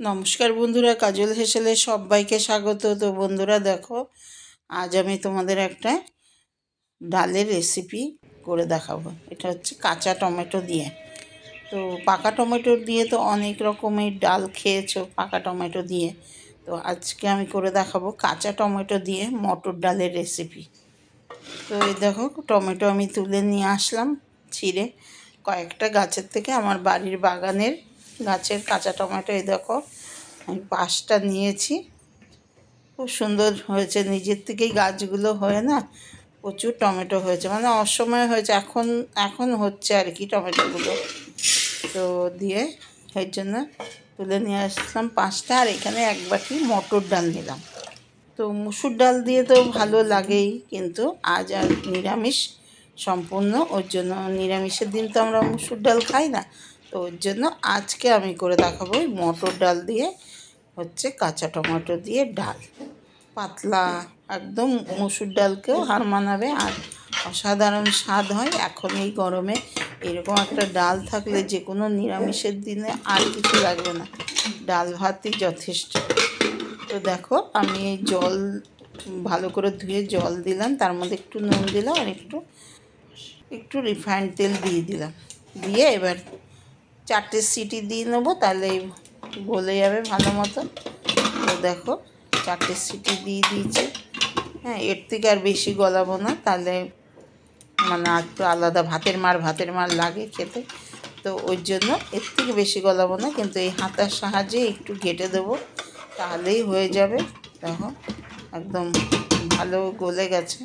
নমস্কার বন্ধুরা, কাজল হেসেলে সবাইকে স্বাগত। তো বন্ধুরা, দেখো, আজ আমি তোমাদের একটা ডালের রেসিপি করে দেখাবো। এটা হচ্ছে কাঁচা টমেটো দিয়ে। তো পাকা টমেটো দিয়ে তো অনেক রকমের ডাল খেয়েছো পাকা টমেটো দিয়ে। তো আজকে আমি করে দেখাবো কাঁচা টমেটো দিয়ে মটর ডালের রেসিপি তো এই দেখো, টমেটো আমি তুলে নিয়ে আসলাম ছিঁড়ে। কয়েকটা গাছের থেকে আমার বাড়ির বাগানের গাছের কাঁচা টমেটো, এই দেখো, আমি পাঁচটা নিয়েছি। খুব সুন্দর হয়েছে, নিজের থেকেই গাছগুলো হয়ে না, প্রচুর টমেটো হয়েছে। মানে অসময় হয়েছে, এখন এখন হচ্ছে আর কি টমেটোগুলো। তো দিয়ে এর জন্য তুলে নিয়ে আসলাম পাঁচটা, আর এখানে এক বাটি মটর ডাল নিলাম। তো মুসুর ডাল দিয়ে তো ভালো লাগেই, কিন্তু আজ আর নিরামিষ সম্পূর্ণ, ওর জন্য নিরামিষের দিন তো আমরা মুসুর ডাল খাই না। তো ওর জন্য আজকে আমি করে দেখাবো ওই মটর ডাল দিয়ে হচ্ছে কাঁচা টমেটো দিয়ে ডাল। পাতলা, একদম মসুর ডালকেও হার মানাবে আর অসাধারণ স্বাদ হয়। এখন এই গরমে এরকম একটা ডাল থাকলে যে কোনো নিরামিষের দিনে আর কিছু লাগবে না। ডাল ভাতই যথেষ্ট। তো দেখো আমি এই জল ভালো করে ধুয়ে জল দিলাম, তার মধ্যে একটু নুন দিলাম আর একটু একটু রিফাইন্ড তেল দিয়ে দিলাম। দিয়ে এবার চারটে সিটি দিয়ে নেব, তাহলে গলে যাবে ভালো মতো। তো দেখো, চারটে সিটি দিয়ে দিয়েছি। হ্যাঁ এর থেকে আর বেশি গলাবো না, তাহলে মানে একটু আলাদা ভাতের মার ভাতের মার লাগে খেতে। তো ওই জন্য এর থেকে বেশি গলাবো না, কিন্তু এই হাতার সাহায্যে একটু ঘেটে দেবো, তাহলেই হয়ে যাবে। দেখো, একদম ভালো গলে গেছে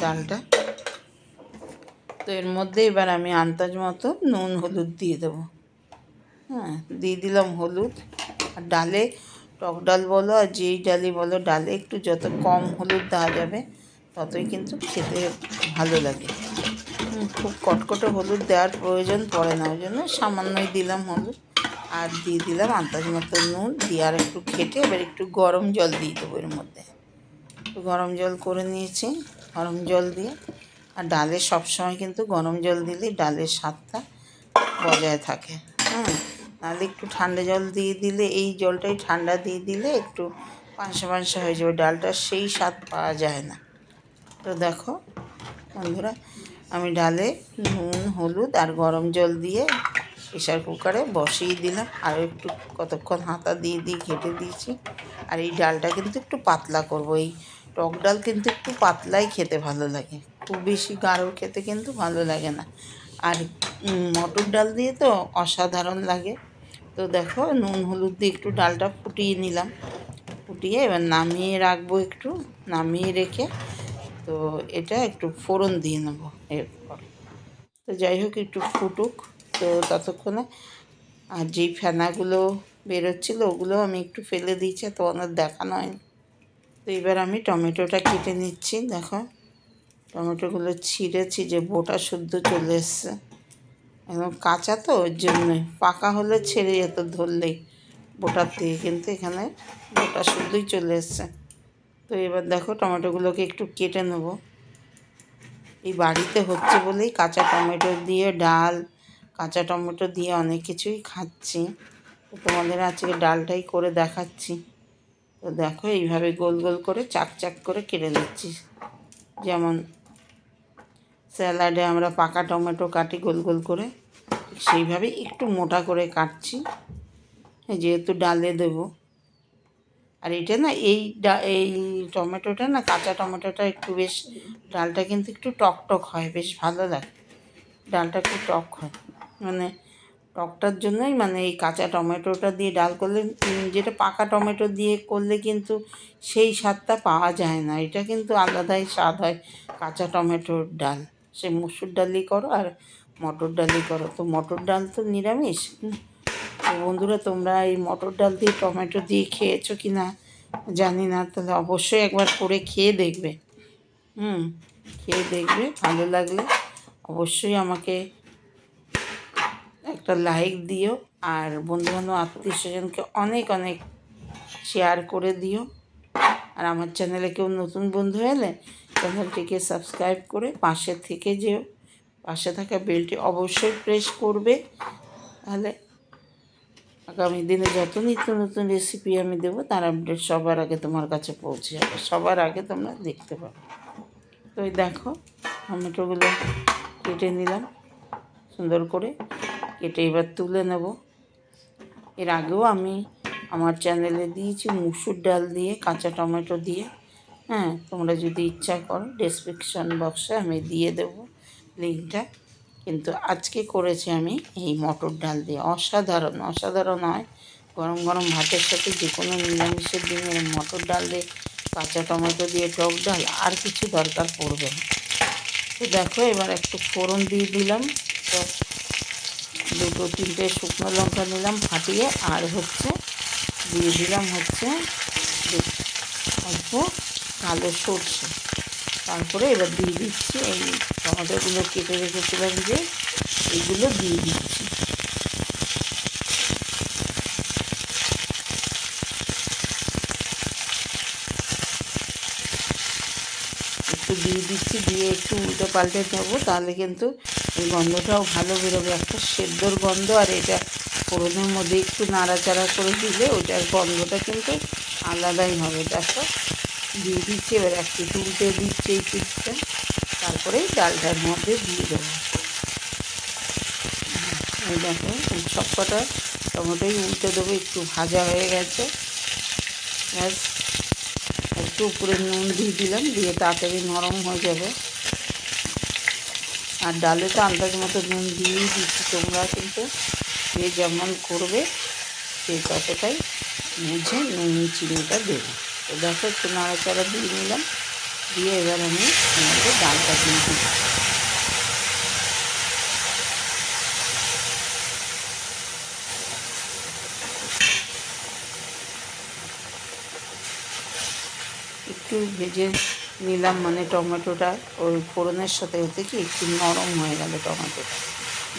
ডালটা। তো এর মধ্যে এবার আমি আন্দাজ মতো নুন, হলুদ দিয়ে দেবো। হ্যাঁ দিয়ে দিলাম হলুদ। আর ডালে টক ডাল বলো আর যেই ডালই বলো, ডালে একটু যত কম হলুদ দেওয়া যাবে, ততই কিন্তু খেতে ভালো লাগে। খুব কটকটে হলুদ দেওয়ার প্রয়োজন পড়ে না, ওই জন্য সামান্যই দিলাম হলুদ। আর দিয়ে দিলাম আন্দাজ মতো নুন, দিয়ে আর একটু খেটে এবার একটু গরম জল দিয়ে দেবো এর মধ্যে। একটু গরম জল করে নিয়েছি, গরম জল দিয়ে। আর ডালে সবসময় কিন্তু গরম জল দিলে ডালের স্বাদটা বজায় থাকে। হ্যাঁ নাহলে একটু ঠান্ডা জল দিয়ে দিলে, এই জলটাই ঠান্ডা দিয়ে দিলে একটু পাঁচশো পাঁচশো হয়ে যাবে। ডালটা সেই স্বাদ পাওয়া যায় না। তো দেখো বন্ধুরা, আমি ডালে নুন, হলুদ আর গরম জল দিয়ে প্রেশার কুকারে বসিয়ে দিলাম। আর একটু কতক্ষণ হাতা দিয়ে দিয়ে ঘেটে দিয়েছি। আর এই ডালটা কিন্তু একটু পাতলা করব। এই টক ডাল কিন্তু একটু পাতলাই খেতে ভালো লাগে। খুব বেশি গাঢ় খেতে কিন্তু ভালো লাগে না। আর মটর ডাল দিয়ে তো অসাধারণ লাগে। তো দেখো নুন, হলুদ দিয়ে একটু ডালটা ফুটিয়ে নিলাম। ফুটিয়ে এবার নামিয়ে রাখব একটু, নামিয়ে রেখে তো এটা একটু ফোড়ন দিয়ে নেব এরপর। তো যাই হোক, একটু ফুটুক তো ততক্ষণে। আর যেই ফেনাগুলো বেরোচ্ছিলো, ওগুলো আমি একটু ফেলে দিয়েছি তো ওনার দেখানো হয়নি। তো এবার আমি টমেটোটা কেটে নিচ্ছি, দেখো। টমেটোগুলো ছিঁড়েছি, যে বোটা শুদ্ধ চলে এসছে। একদম কাঁচা তো, ওর জন্যই পাকা হলে ছেড়ে যেত ধরলেই বোটার থেকে কিন্তু এখানে বোটা শুদ্ধই চলে এসছে। তো এবার দেখো টমেটোগুলোকে একটু কেটে নেব। এই বাড়িতে হচ্ছে বলেই কাঁচা টমেটো দিয়ে ডাল, কাঁচা টমেটো দিয়ে অনেক কিছুই খাচ্ছি। তো তোমাদের আজকে ডালটাই করে দেখাচ্ছি। তো দেখো এইভাবে গোল গোল করে চাক চাক করে কেটে নিচ্ছি। যেমন স্যালাডে আমরা পাকা টমেটো কাটি গোল গোল করে। সেইভাবে একটু মোটা করে কাটছি। যেহেতু ডালে দেব। আর এটা না এই ডা, এই টমেটোটা না কাঁচা টমেটোটা একটু বেশ, ডালটা কিন্তু একটু টক টক হয়, বেশ ভালো লাগে। ডালটা একটু টক হয়। মানে টকটার জন্যই মানে এই কাঁচা টমেটোটা দিয়ে ডাল করলে যেটা পাকা টমেটো দিয়ে করলে কিন্তু সেই স্বাদটা পাওয়া যায় না। এটা কিন্তু আলাদাই স্বাদ হয় কাঁচা টমেটোর ডাল। সে মুসুর ডালই করো আর মটর ডালই করো। তো মটর ডাল তো নিরামিষ? তো বন্ধুরা, তোমরা এই মটর ডাল দিয়ে টমেটো দিয়ে খেয়েছো কি না জানি না, তাহলে অবশ্যই একবার করে খেয়ে দেখবে। হুম, খেয়ে দেখবে, ভালো লাগলে অবশ্যই আমাকে একটা লাইক দিও আর বন্ধুবান্ধব আত্মীয় স্বজনকে অনেক অনেক শেয়ার করে দিও। আর আমার চ্যানেলে কেউ নতুন বন্ধু এলে চ্যানেলটিকে সাবস্ক্রাইব করে পাশে থেকে যেও। পাশে থাকা বেলটি অবশ্যই প্রেস করবে। তাহলে আগামী দিনে যত নিত্য নতুন রেসিপি আমি দেবো, তার আপডেট সবার আগে তোমার কাছে পৌঁছে যাবে। সবার আগে তোমরা দেখতে পাবে। তো দেখো টমেটোগুলো কেটে নিলাম, সুন্দর করে কেটে এবার তুলে নেব। এর আগেও আমি আমার চ্যানেলে দিয়েছি মুসুর ডাল দিয়ে, কাঁচা টমেটো দিয়ে। হ্যাঁ তোমরা যদি ইচ্ছা করো ডেসক্রিপশন বক্সে আমি দিয়ে দেবো। লিঙ্কটা। কিন্তু আজকে করেছি আমি এই মটর ডাল দিয়ে। অসাধারণ অসাধারণ হয়। গরম গরম ভাতের সাথে যে কোনো নিরামিষের দিনে মটর ডাল দিয়ে কাঁচা টমেটো দিয়ে টক ডাল, আর কিছু দরকার পড়বে না। তো দেখো, এবার একটু ফোড়ন দিয়ে দিলাম। তো দুটো, তিনটে শুকনো লঙ্কা নিলাম ফাটিয়ে, আর হচ্ছে দিয়ে দিলাম হচ্ছে অল্প কালো সর্ষে। তারপরে এবার দিয়ে দিচ্ছি এই টমেটোগুলো কেটে রেখেছিলাম যে এইগুলো দিয়ে দিচ্ছি। একটু দিয়ে দিচ্ছি, দিয়ে একটু উল্টে পাল্টে দেবো তাহলে কিন্তু এই গন্ধটাও ভালো বেরোবে। একটা সেদ্ধর গন্ধ আর এটা ফোড়নের মধ্যে একটু নাড়াচাড়া করে দিলে ওইটার গন্ধটা কিন্তু আলাদাই হবে। দেখো দিয়ে দিচ্ছি, এবার একটু উল্টে দিচ্ছি এই পিঠটা তারপরে ডালটার মধ্যে দিয়ে দেবো। এই দেখো, সব কটা টমেটোই উল্টে দেবো, একটু ভাজা হয়ে গেছে। ব্যাস, একটু উপরে নুন দিয়ে দিলাম, দিয়ে তাড়াতাড়ি নরম হয়ে যাবে। আর ডালে তো আন্দাজ মতো নুন দিয়েই দিচ্ছি তোমরা, কিন্তু যে যেমন করবে সেই ততটাই বুঝে নুন চিনিটা দেবে। তো দেখো একটু নাড়াচাড়া দিয়ে নিলাম। দিয়ে এবার আমি আমাদের ডালটা দিয়ে দিচ্ছি একটু ভেজে নিলাম মানে টমেটোটা, ওই ফোড়নের সাথে হতে কি একটু নরম হয়ে গেল টমেটোটা।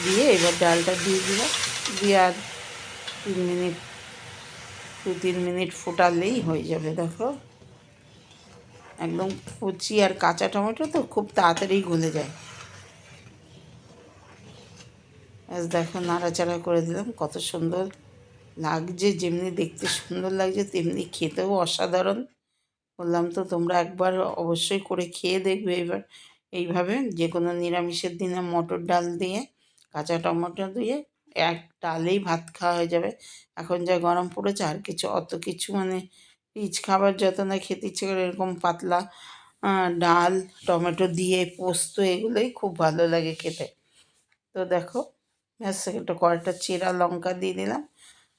দিয়ে এবার ডালটা দিয়ে দিলাম। দিয়ে আর তিন মিনিট দু তিন মিনিট ফোটালেই হয়ে যাবে, দেখো। একদম কুচি আর কাঁচা টমেটো তো খুব তাড়াতাড়ি গলে যায়। আজ দেখো, নাড়াচাড়া করে দিলাম, কত সুন্দর লাগছে, যেমনি দেখতে সুন্দর লাগছে, তেমনি খেতেও অসাধারণ। বললাম তো, তোমরা একবার অবশ্যই করে খেয়ে দেখবে এবার। এইভাবে যে কোনো নিরামিষের দিনে মটর ডাল দিয়ে, কাঁচা টমেটো দিয়ে এক ডালেই ভাত খাওয়া হয়ে যাবে। এখন যা গরম পড়েছে, আর কিছু, অত কিছু মানে রিচ খাবার যত না খেতে ইচ্ছে করে, এরকম পাতলা ডাল, টমেটো দিয়ে পোস্ত, এগুলোই খুব ভালো লাগে খেতে। তো দেখো, ব্যাস, একটা কয়েকটা চেরা লঙ্কা দিয়ে দিলাম,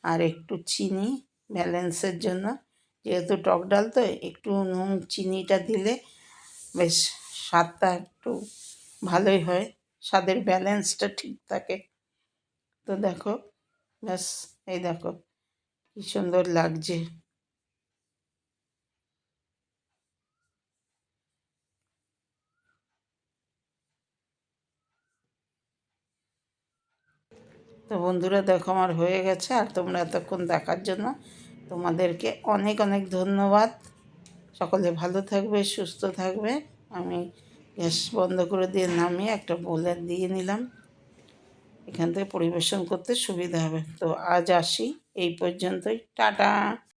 আর একটু চিনি ব্যালেন্সের জন্য। যেহেতু টক ডাল, তো একটু নুন চিনিটা দিলে বেশ স্বাদটা একটু ভালোই হয়, স্বাদের ব্যালেন্সটা ঠিক থাকে। তো দেখো, ব্যাস, এই দেখো, কি সুন্দর লাগছে। তো বন্ধুরা, দেখো আমার হয়ে গেছে, আর তোমরা এতক্ষণ দেখার জন্য তোমাদেরকে অনেক অনেক ধন্যবাদ। সকলে ভালো থাকবে, সুস্থ থাকবে। আমি গ্যাস বন্ধ করে দিয়ে নামিয়ে একটা বোলার দিয়ে নিলাম। এখান থেকে পরিবেশন করতে সুবিধা হবে। তো আজ আসি। এই পর্যন্তই। টাটা।